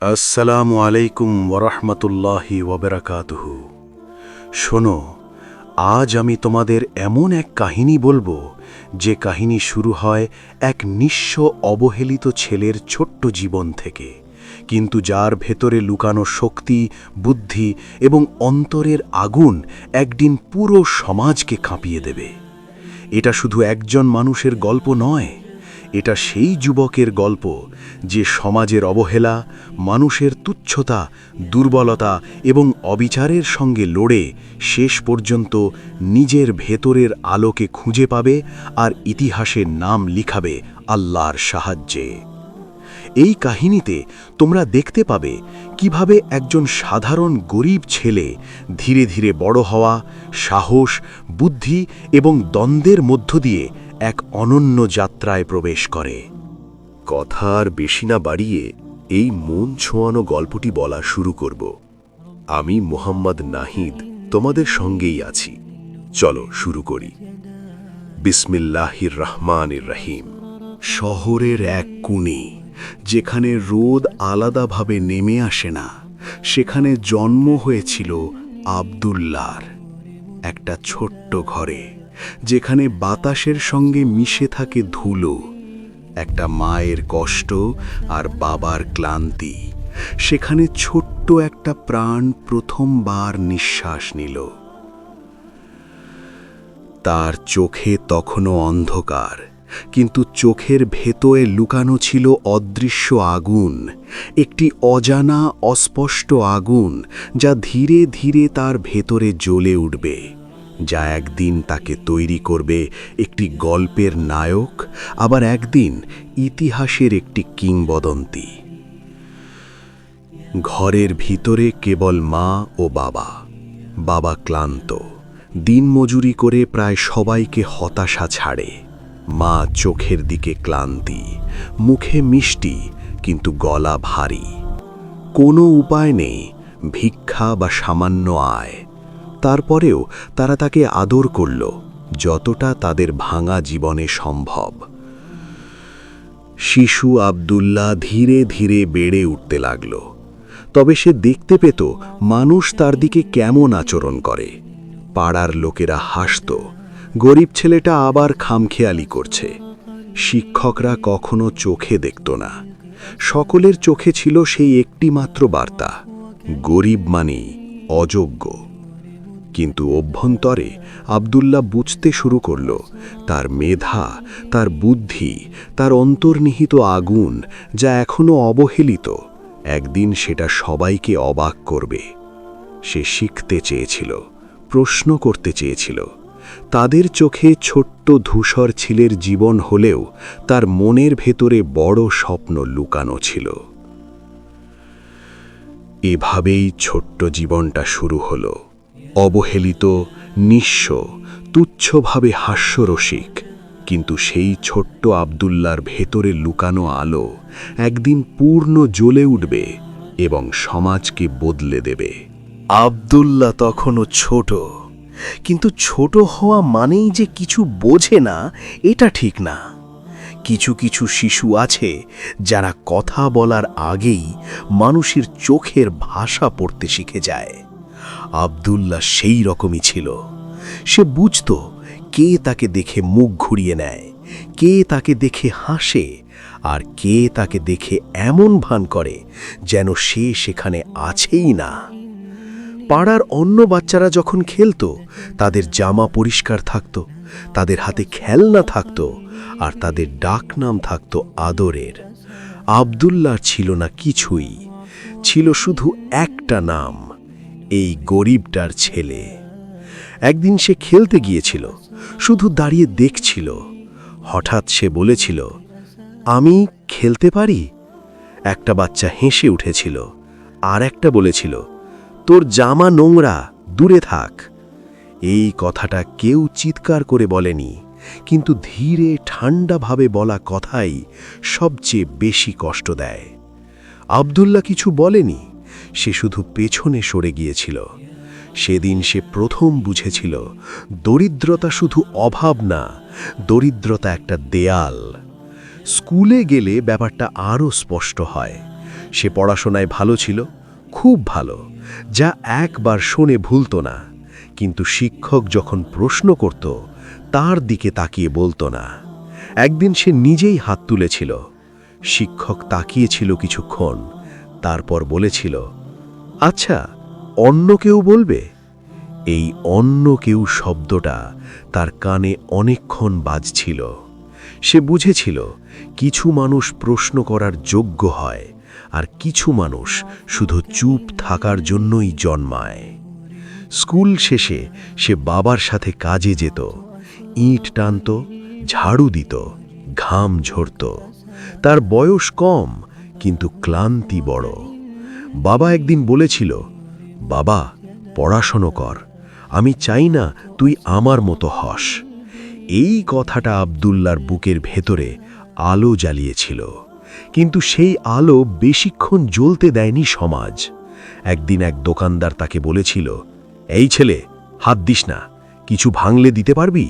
আসসালামু আলাইকুম ওরহমতুল্লাহি ওবরাকাতুহু। শোনো, আজ আমি তোমাদের এমন এক কাহিনী বলব, যে কাহিনী শুরু হয় এক নিঃস্ব অবহেলিত ছেলের ছোট্ট জীবন থেকে। কিন্তু যার ভেতরে লুকানো শক্তি, বুদ্ধি এবং অন্তরের আগুন একদিন পুরো সমাজকে কাঁপিয়ে দেবে। এটা শুধু একজন মানুষের গল্প নয় এটা সেই যুবকের গল্প যে সমাজের অবহেলা, মানুষের তুচ্ছতা, দুর্বলতা এবং অবিচারের সঙ্গে লড়ে শেষ পর্যন্ত নিজের ভেতরের আলোকে খুঁজে পাবে আর ইতিহাসের নাম লিখাবে আল্লাহর সাহায্যে। এই কাহিনীতে তোমরা দেখতে পাবে কীভাবে একজন সাধারণ গরিব ছেলে ধীরে ধীরে বড় হওয়া, সাহস, বুদ্ধি এবং দ্বন্দ্বের মধ্য দিয়ে এক অনন্য যাত্রায় প্রবেশ করে। কথা আর বেশি না বাড়িয়ে এই মন ছোঁয়ানো গল্পটি বলা শুরু করব। আমি মোহাম্মদ নাহিদ, তোমাদের সঙ্গেই আছি। চলো শুরু করি। বিসমিল্লাহির রহমানির রহিম শহরের এক কুনি, যেখানে রোদ আলাদাভাবে নেমে আসে না, সেখানে জন্ম হয়েছিল আবদুল্লার, একটা ছোট্ট ঘরে। যেখানে বাতাসের সঙ্গে মিশে থাকে ধুলো, একটা মায়ের কষ্ট আর বাবার ক্লান্তি। সেখানে ছোট্ট একটা প্রাণ প্রথমবার নিঃশ্বাস নিল। তার চোখে তখনও অন্ধকার, কিন্তু চোখের ভেতরে লুকানো ছিল অদৃশ্য আগুন, একটি অজানা, অস্পষ্ট আগুন যা ধীরে ধীরে তার ভেতরে জ্বলে উঠবে। যা একদিন তাকে তৈরি করবে একটি গল্পের নায়ক, আবার একদিন ইতিহাসের একটি কিংবদন্তি। ঘরের ভিতরে কেবল মা ও বাবা। বাবা ক্লান্ত দিনমজুরি করে প্রায় সবাইকে হতাশা ছাড়ে। মা চোখের দিকে ক্লান্তি, মুখে মিষ্টি, কিন্তু গলা ভারী। কোনো উপায় নেই, ভিক্ষা বা সামান্য আয়। তারপরেও তারা তাকে আদর করল যতটা তাদের ভাঙা জীবনে সম্ভব। শিশু আবদুল্লাহ ধীরে ধীরে বেড়ে উঠতে লাগল। তবে সে দেখতে পেত মানুষ তার দিকে কেমন আচরণ করে। পাড়ার লোকেরা হাসত, গরিব ছেলেটা আবার খামখেয়ালি করছে। শিক্ষকরা কখনো চোখে দেখত না। সকলের চোখে ছিল সেই একটি মাত্র বার্তা, গরিব মানেই অযোগ্য। কিন্তু অভ্যন্তরে আবদুল্লাহ বুঝতে শুরু করল, তার মেধা, তার বুদ্ধি, তার অন্তর্নিহিত আগুন যা এখনও অবহেলিত, একদিন সেটা সবাইকে অবাক করবে। সে শিখতে চেয়েছিল, প্রশ্ন করতে চেয়েছিল। তাদের চোখে ছোট্ট ধূসর ছিলের জীবন হলেও তার মনের ভেতরে বড় স্বপ্ন লুকানো ছিল। এভাবেই ছোট্ট জীবনটা শুরু হলো। অবহেলিত, নিঃস্ব, তুচ্ছভাবে হাস্যরসিক। কিন্তু সেই ছোট্ট আবদুল্লার ভেতরে লুকানো আলো একদিন পূর্ণ জ্বলে উঠবে এবং সমাজকে বদলে দেবে। আবদুল্লাহ তখনও ছোট, কিন্তু ছোট হওয়া মানেই যে কিছু বোঝে না, এটা ঠিক না। কিছু কিছু শিশু আছে যারা কথা বলার আগেই মানুষের চোখের ভাষা পড়তে শিখে যায়। আবদুল্লাহ সেই রকমই ছিল। সে বুঝত কে তাকে দেখে মুখ ঘুরিয়ে নেয়, কে তাকে দেখে হাসে, আর কে তাকে দেখে এমন ভান করে যেন সে সেখানে আছেই না। পাড়ার অন্য বাচ্চারা যখন খেলত, তাদের জামা পরিষ্কার থাকত, তাদের হাতে খেলনা থাকত, আর তাদের ডাকনাম থাকত আদরের। আবদুল্লার ছিল না কিছুই, ছিল শুধু একটা নাম। এই গরিবটার ছেলে। একদিন সে খেলতে গিয়েছিল, শুধু দাঁড়িয়ে দেখছিল। হঠাৎ সে বলেছিল, আমি খেলতে পারি? একটা বাচ্চা হেসে উঠেছিল, আর একটা বলেছিল, তোর জামা নোংরা, দূরে থাক। এই কথাটা কেউ চিৎকার করে বলেনি, কিন্তু ধীরে ঠান্ডাভাবে বলা কথাই সবচেয়ে বেশি কষ্ট দেয়। আবদুল্লাহ কিছু বলেনি সে শুধু পেছনে সরে গিয়েছিল। সেদিন সে প্রথম বুঝেছিল, দরিদ্রতা শুধু অভাব না, দরিদ্রতা একটা দেয়াল। স্কুলে গেলে ব্যাপারটা আরও স্পষ্ট হয়। সে পড়াশোনায় ভালো ছিল, খুব ভালো, যা একবার শোনে ভুলত না। কিন্তু শিক্ষক যখন প্রশ্ন করত, তার দিকে তাকিয়ে বলতো না। একদিন সে নিজেই হাত তুলেছিল। শিক্ষক তাকিয়েছিল কিছুক্ষণ, তারপর বলেছিল আচ্ছা অন্য কেউ বলবে? এই অন্য কেউ শব্দটা তার কানে অনেকক্ষণ বাজছিল। সে বুঝেছিল কিছু মানুষ প্রশ্ন করার যোগ্য হয় আর কিছু মানুষ শুধু চুপ থাকার জন্যই জন্মায়। স্কুল শেষে সে বাবার সাথে কাজে যেত, ইট টানত, ঝাড়ু দিত, ঘাম ঝরত। তার বয়স কম, কিন্তু ক্লান্তি বড়। বাবা একদিন বলেছিল, বাবা, পড়াশোনো কর, আমি চাই না তুই আমার মতো হস। এই কথাটা আবদুল্লার বুকের ভেতরে আলো জ্বালিয়েছিল। কিন্তু সেই আলো বেশিক্ষণ জ্বলতে দেয়নি সমাজ। একদিন এক দোকানদার তাকে বলেছিল, এই ছেলে, হাত দিস না, কিছু ভাঙলে দিতে পারবি?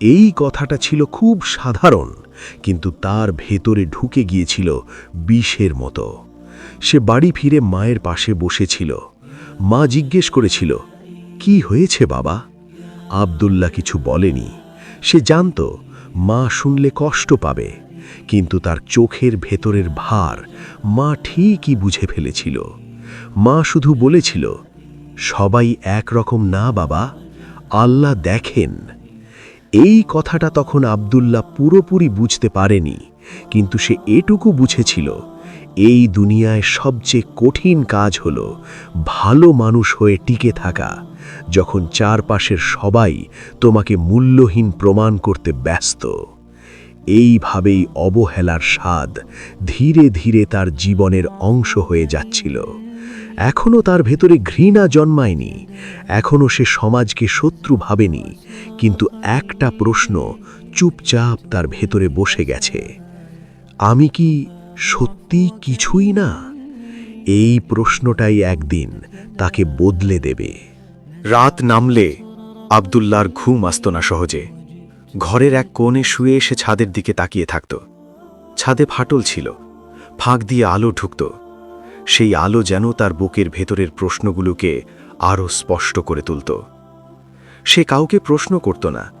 এই কথাটা ছিল খুব সাধারণ, কিন্তু তার ভেতরে ঢুকে গিয়েছিল বিষের মতো। সে বাড়ি ফিরে মায়ের পাশে বসেছিল। মা জিজ্ঞেস করেছিল, কি হয়েছে বাবা? আবদুল্লাহ কিছু বলেনি। সে জানত, মা শুনলে কষ্ট পাবে, কিন্তু তার চোখের ভেতরের ভার মা ঠিকই বুঝে ফেলেছিল। মা শুধু বলেছিল, সবাই একরকম না বাবা, আল্লাহ দেখেন। এই কথাটা তখন আবদুল্লাহ পুরোপুরি বুঝতে পারেনি, কিন্তু সে এটুকু বুঝেছিল এই দুনিয়ায় সবচেয়ে কঠিন কাজ হল ভালো মানুষ হয়ে টিকে থাকা, যখন চারপাশের সবাই তোমাকে মূল্যহীন প্রমাণ করতে ব্যস্ত। এইভাবেই অবহেলার স্বাদ ধীরে ধীরে তার জীবনের অংশ হয়ে যাচ্ছিল। এখনও তার ভেতরে ঘৃণা জন্মায়নি এখনও সে সমাজকে শত্রু ভাবেনি, কিন্তু একটা প্রশ্ন চুপচাপ তার ভেতরে বসে গেছে। আমি কি সত্যি কিছুই না? এই প্রশ্নটাই একদিন তাকে বদলে দেবে। রাত নামলে আবদুল্লার ঘুম আসত না সহজে। ঘরের এক কোণে শুয়ে এসে ছাদের দিকে তাকিয়ে থাকত। ছাদে ফাটল ছিল, ফাঁক দিয়ে আলো ঢুকত। সেই আলো যেন তার বুকের ভেতরের প্রশ্নগুলোকে আরও স্পষ্ট করে তুলত। সে কাউকে প্রশ্ন করত না,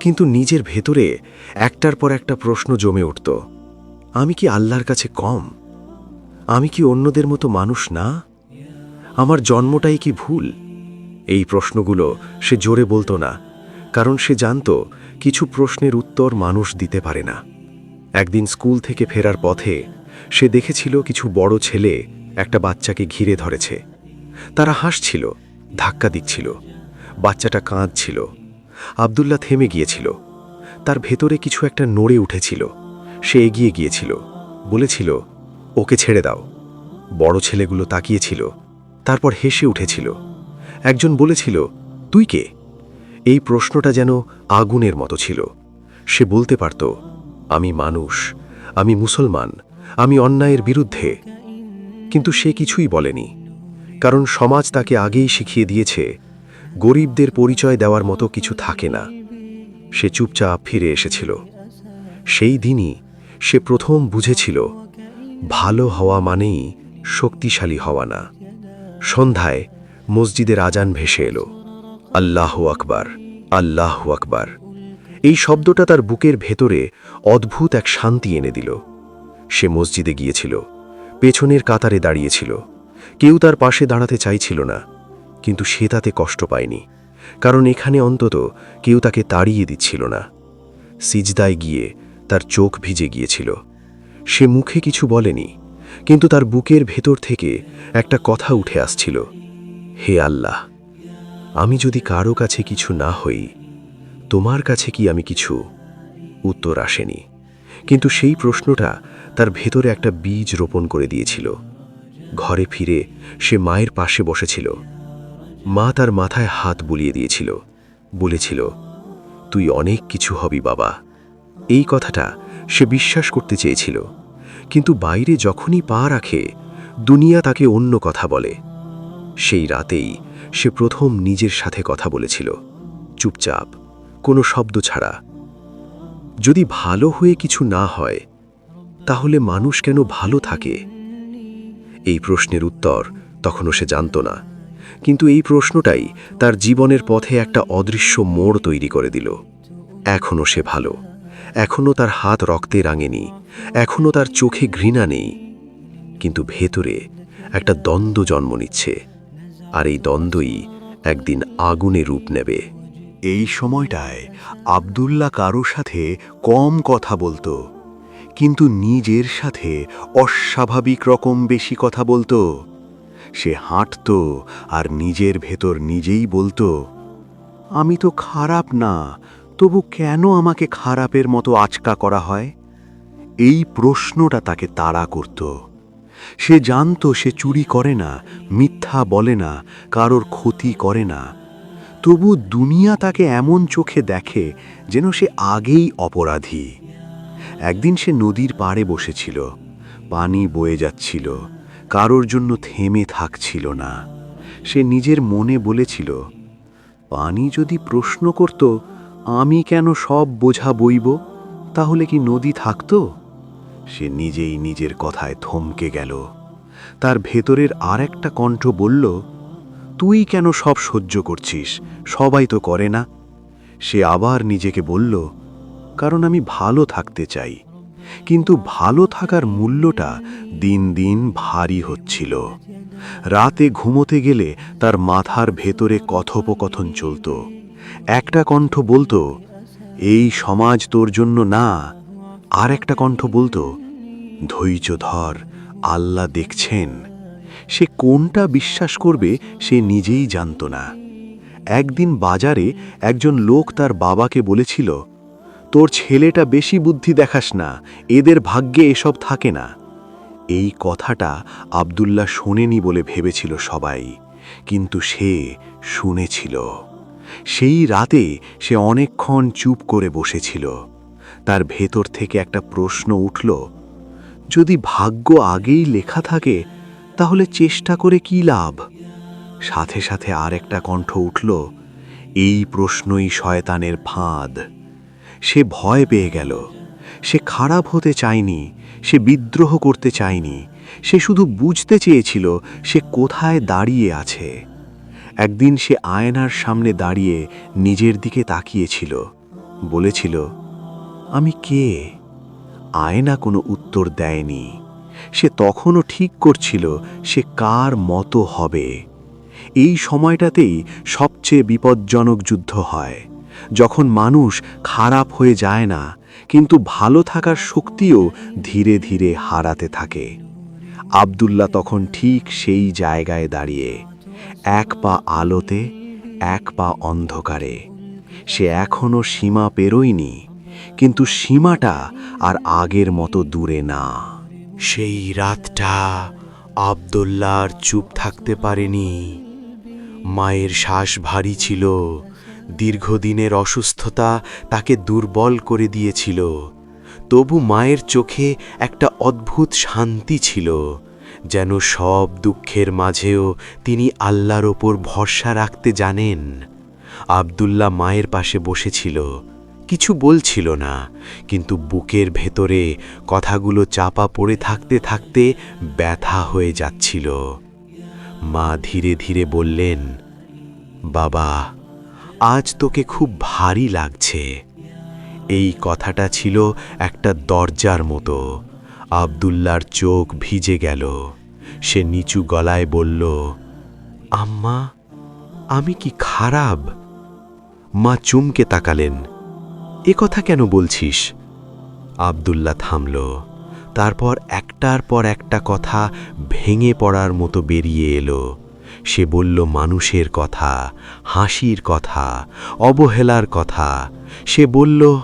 কিন্তু নিজের ভেতরে একটার পর একটা প্রশ্ন জমে উঠত। আমি কি আল্লাহর কাছে কম? আমি কি অন্যদের মতো মানুষ না? আমার জন্মটাই কি ভুল? এই প্রশ্নগুলো সে জোরে বলতো না, কারণ সে জানত কিছু প্রশ্নের উত্তর মানুষ দিতে পারে না। একদিন স্কুল থেকে ফেরার পথে সে দেখেছিল কিছু বড় ছেলে একটা বাচ্চাকে ঘিরে ধরেছে। তারা হাসছিল, ধাক্কা দিচ্ছিল, বাচ্চাটা কাঁদছিল, আবদুল্লাহ থেমে গিয়েছিল, তার ভেতরে কিছু একটা নড়ে উঠেছিল। সে এগিয়ে গিয়েছিল। বলেছিল, ওকে ছেড়ে দাও। বড় ছেলেগুলো তাকিয়েছিল, তারপর হেসে উঠেছিল। একজন বলেছিল, তুই কে? এই প্রশ্নটা যেন আগুনের মতো ছিল। সে বলতে পারত, আমি মানুষ, আমি মুসলমান, আমি অন্যায়ের বিরুদ্ধে। কিন্তু সে কিছুই বলেনি, কারণ সমাজ তাকে আগেই শিখিয়ে দিয়েছে, গরিবদের পরিচয় দেওয়ার মতো কিছু থাকে না। সে চুপচাপ ফিরে এসেছিল। সেই দিনই সে প্রথম বুঝেছিল, ভালো হওয়া মানেই শক্তিশালী হওয়া না। সন্ধ্যায় মসজিদের আজান ভেসে এলো। আল্লাহ আকবার আল্লাহ আকবার। এই শব্দটা তার বুকের ভেতরে অদ্ভুত এক শান্তি এনে দিল। সে মসজিদে গিয়েছিল, পেছনের কাতারে দাঁড়িয়েছিল। কেউ তার পাশে দাঁড়াতে চাইছিল না, কিন্তু সে তাতে কষ্ট পায়নি, কারণ এখানে অন্তত কেউ তাকে তাড়িয়ে দিচ্ছিল না। সিজদায় গিয়ে তার চোখ ভিজে গিয়েছিল। সে মুখে কিছু বলেনি, কিন্তু তার বুকের ভেতর থেকে একটা কথা উঠে আসছিল, হে আল্লাহ, আমি যদি কারও কাছে কিছু না হই, তোমার কাছে কি আমি কিছু? উত্তর আসেনি, কিন্তু সেই প্রশ্নটা তার ভেতরে একটা বীজ রোপণ করে দিয়েছিল। ঘরে ফিরে সে মায়ের পাশে বসেছিল। মা তার মাথায় হাত বুলিয়ে দিয়েছিল, বলেছিল, তুই অনেক কিছু হবি বাবা এই কথাটা সে বিশ্বাস করতে চেয়েছিল। কিন্তু বাইরে যখনই পা রাখে, দুনিয়া তাকে অন্য কথা বলে। সেই রাতেই সে প্রথম নিজের সাথে কথা বলেছিল। চুপচাপ, কোনো শব্দ ছাড়া। যদি ভালো হয়ে কিছু না হয়, তাহলে মানুষ কেন ভালো থাকে? এই প্রশ্নের উত্তর তখনও সে জানত না। কিন্তু এই প্রশ্নটাই তার জীবনের পথে একটা অদৃশ্য মোড় তৈরি করে দিল। এখনও সে ভালো। এখনও তার হাত রক্তে রাঙেনি, এখনও তার চোখে ঘৃণা নেই। কিন্তু ভেতরে একটা দ্বন্দ্ব জন্ম নিচ্ছে, আর এই দ্বন্দ্বই একদিন আগুনে রূপ নেবে। এই সময়টায় আবদুল্লা কারও সাথে কম কথা বলতো, কিন্তু নিজের সাথে অস্বাভাবিক রকম বেশি কথা বলতো। সে হাঁটত আর নিজের ভেতর নিজেই বলতো, আমি তো খারাপ না তবু কেন আমাকে খারাপের মতো আচকা করা হয়? এই প্রশ্নটা তাকে তাড়া করত। সে জানত সে চুরি করে না, মিথ্যা বলে না, কারোর ক্ষতি করে না। তবু দুনিয়া তাকে এমন চোখে দেখে যেন সে আগেই অপরাধী। একদিন সে নদীর পাড়ে বসেছিল, পানি বয়ে যাচ্ছিল, কারোর জন্য থেমে থাকছিল না। সে নিজের মনে বলেছিল, পানি যদি প্রশ্ন করত আমি কেন সব বোঝা বইব? তাহলে কি নদী থাকত? সে নিজেই নিজের কথায় থমকে গেল। তার ভেতরের আর একটা কণ্ঠ বলল, তুই কেন সব সহ্য করছিস? সবাই তো করে না। সে আবার নিজেকে বলল, কারণ আমি ভালো থাকতে চাই। কিন্তু ভালো থাকার মূল্যটা দিন দিন ভারী হচ্ছিল। রাতে ঘুমোতে গেলে তার মাথার ভেতরে কথোপকথন চলত। একটা কণ্ঠ বলতো, এই সমাজ তোর জন্য না। আর একটা কণ্ঠ বলতো, ধৈর্য ধর, আল্লাহ দেখছেন। সে কোনটা বিশ্বাস করবে সে নিজেই জানত না। একদিন বাজারে একজন লোক তার বাবাকে বলেছিল, তোর ছেলেটা বেশি বুদ্ধি দেখাস না, এদের ভাগ্যে এসব থাকে না। এই কথাটা আবদুল্লাহ শোনেনি বলে ভেবেছিল সবাই, কিন্তু সে শুনেছিল। সেই রাতে সে অনেকক্ষণ চুপ করে বসেছিল। তার ভেতর থেকে একটা প্রশ্ন উঠল, যদি ভাগ্য আগেই লেখা থাকে, তাহলে চেষ্টা করে কি লাভ? সাথে সাথে আর একটা কণ্ঠ উঠল, এই প্রশ্নই শয়তানের ফাঁদ। সে ভয় পেয়ে গেল। সে খারাপ হতে চায়নি, সে বিদ্রোহ করতে চায়নি, সে শুধু বুঝতে চেয়েছিল সে কোথায় দাঁড়িয়ে আছে। একদিন সে আয়নার সামনে দাঁড়িয়ে নিজের দিকে তাকিয়েছিল। বলেছিল, আমি কে? আয়না কোনো উত্তর দেয়নি। সে তখনও ঠিক করছিল সে কার মতো হবে। এই সময়টাতেই সবচেয়ে বিপজ্জনক যুদ্ধ হয়। যখন মানুষ খারাপ হয়ে যায় না, কিন্তু ভালো থাকার শক্তিও ধীরে ধীরে হারাতে থাকে। আবদুল্লাহ তখন ঠিক সেই জায়গায় দাঁড়িয়ে এক পা আলোতে, এক পা অন্ধকারে। সে এখনও সীমা পেরোয়নি, কিন্তু সীমাটা আর আগের মতো দূরে না। সেই রাতটা আবদুল্লার চুপ থাকতে পারেনি। মায়ের শ্বাস ভারী ছিল, দীর্ঘদিনের অসুস্থতা তাকে দুর্বল করে দিয়েছিল। তবু মায়ের চোখে একটা অদ্ভুত শান্তি ছিল। যেন সব দুঃখের মাঝেও তিনি আল্লাহর ওপর ভরসা রাখতে জানেন। আবদুল্লাহ মায়ের পাশে বসেছিল, কিছু বলছিল না, কিন্তু বুকের ভেতরে কথাগুলো চাপা পড়ে থাকতে থাকতে ব্যথা হয়ে যাচ্ছিল। মা ধীরে ধীরে বললেন, বাবা, আজ তোকে খুব ভারী লাগছে। এই কথাটা ছিল একটা দরজার মতো। আবদুল্লার চোখ ভিজে গেল। সে নিচু গলায় বলল, আম্মা, আমি কি খারাপ? মা চুমকে তাকালেন। এ কথা কেন বলছিস? আবদুল্লাহ থামল। তারপর একটার পর একটা কথা ভেঙে পড়ার মতো বেরিয়ে এলো। সে বলল, মানুষের কথা, হাসির কথা, অবহেলার কথা। সে বলল,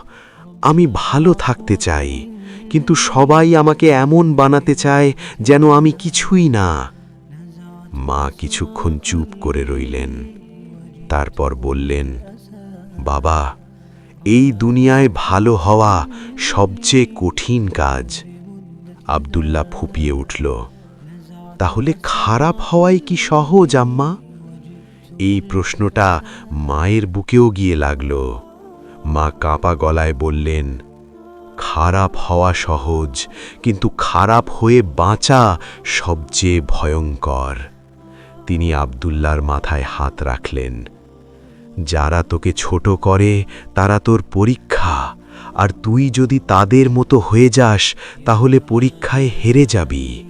আমি ভালো থাকতে চাই। কিন্তু সবাই আমাকে এমন বানাতে চায় যেন আমি কিছুই না। মা কিছুক্ষণ চুপ করে রইলেন। তারপর বললেন, বাবা, এই দুনিয়ায় ভালো হওয়া সবচেয়ে কঠিন কাজ। আবদুল্লাহ ফুপিয়ে উঠল, তাহলে খারাপ হওয়াই কি সহজ, আম্মা? এই প্রশ্নটা মায়ের বুকেও গিয়ে লাগল। মা কাঁপা গলায় বললেন খারাপ হওয়া সহজ, কিন্তু খারাপ হয়ে বাঁচা সবচেয়ে ভয়ঙ্কর। তিনি আবদুল্লার মাথায় হাত রাখলেন। যারা তোকে ছোট করে, তারা তোর পরীক্ষা। আর তুই যদি তাদের মতো হয়ে যাস, তাহলে পরীক্ষায় হেরে যাবি।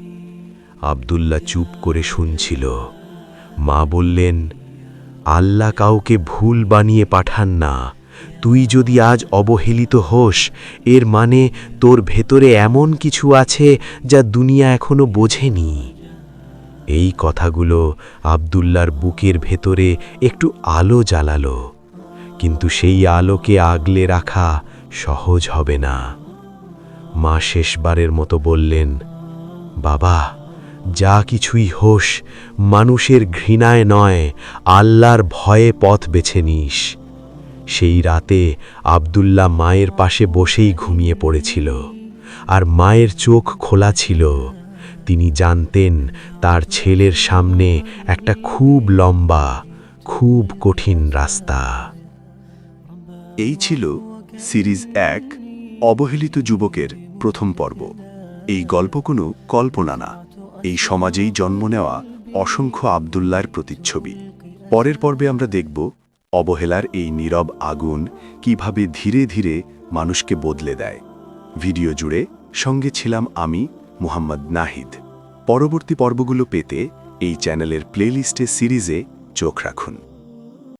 আবদুল্লা চুপ করে শুনছিল। মা বললেন, আল্লাহ কাউকে ভুল বানিয়ে পাঠান না। তুই যদি আজ অবহেলিত হোস, এর মানে তোর ভেতরে এমন কিছু আছে যা দুনিয়া এখনও বোঝেনি। এই কথাগুলো আবদুল্লার বুকের ভেতরে একটু আলো জ্বালালো, কিন্তু সেই আলোকে আগলে রাখা সহজ হবে না। মা শেষবারের মতো বললেন, বাবা, যা কিছুই হোস, মানুষের ঘৃণায় নয়, আল্লাহর ভয়ে পথ বেছে নিস। সেই রাতে আবদুল্লাহ মায়ের পাশে বসেই ঘুমিয়ে পড়েছিল আর মায়ের চোখ খোলা ছিল। তিনি জানতেন তার ছেলের সামনে একটা খুব লম্বা, খুব কঠিন রাস্তা। এই ছিল সিরিজ এক, অবহেলিত যুবকের প্রথম পর্ব। এই গল্প কোনো কল্পনা না। এই সমাজেই জন্ম নেওয়া অসংখ্য আবদুল্লার প্রতিচ্ছবি। পরের পর্বে আমরা দেখব অবহেলার এই নীরব আগুন কীভাবে ধীরে ধীরে মানুষকে বদলে দেয়? ভিডিও জুড়ে সঙ্গে ছিলাম আমি, মুহাম্মদ নাহিদ। পরবর্তী পর্বগুলো পেতে এই চ্যানেলের প্লেলিস্টে সিরিজে চোখ রাখুন।